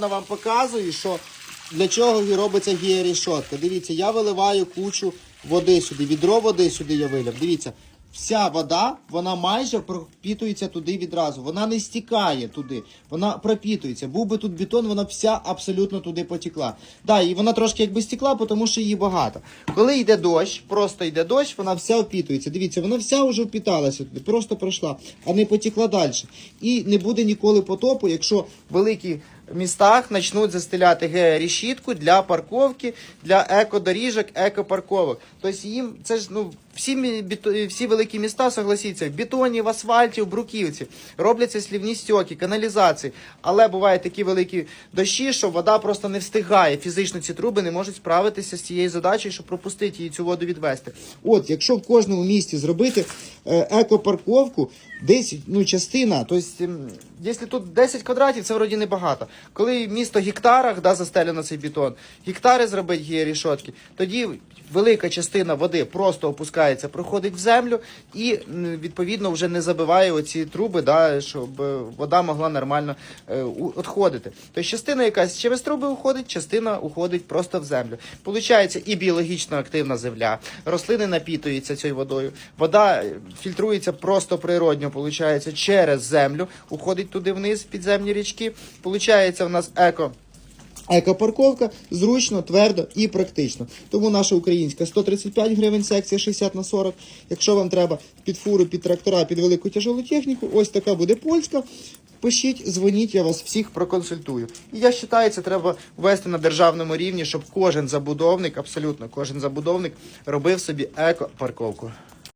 вам показую, що для чого робиться гієрішотка. Дивіться, я виливаю кучу води сюди, відро води сюди я вилив. Дивіться, вся вода, вона майже пропітується туди відразу. Вона не стікає туди, вона пропітується. Був би тут бетон, вона вся абсолютно туди потекла. Да, і вона трошки якби стекла, тому що її багато. Коли йде дощ, просто йде дощ, вона вся впітується. Дивіться, вона вся вже впіталася туди, просто пройшла, а не потекла далі. І не буде ніколи потопу, якщо великі містах почнуть застеляти георішітку для парковки, для екодоріжок, екопарковок. Тобто їм це ж ну. Всі, всі великі міста, согласіться, в бетоні, в асфальті, в бруківці робляться слівні стьоки, каналізації. Але бувають такі великі дощі, що вода просто не встигає. Фізично ці труби не можуть справитися з цією задачею, щоб пропустити її цю воду відвести. От, якщо в кожному місті зробити екопарковку, десь ну, частина, тобто, ем, якщо тут 10 квадратів, це вроді небагато. Коли місто в гектарах да, застелено цей бетон, гектари зробить гієрішотки, тоді велика частина води просто опускається, проходить в землю і відповідно вже не забиває оці труби, да, щоб е, вода могла нормально е, відходити. Тобто частина якась через труби уходить, частина уходить просто в землю. Получається і біологічно активна земля, рослини напітуються цією водою, вода е, фільтрується просто природньо, получається через землю, уходить туди вниз, підземні річки. Получається в нас еко. Екопарковка зручно, твердо і практично. Тому наша українська 135 гривень, секція 60 на 40. Якщо вам треба під фуру, під трактора, під велику тяжелу техніку, ось така буде польська. Пишіть, дзвоніть, я вас всіх проконсультую. І я вважаю, це треба ввести на державному рівні, щоб кожен забудовник, абсолютно кожен забудовник робив собі екопарковку.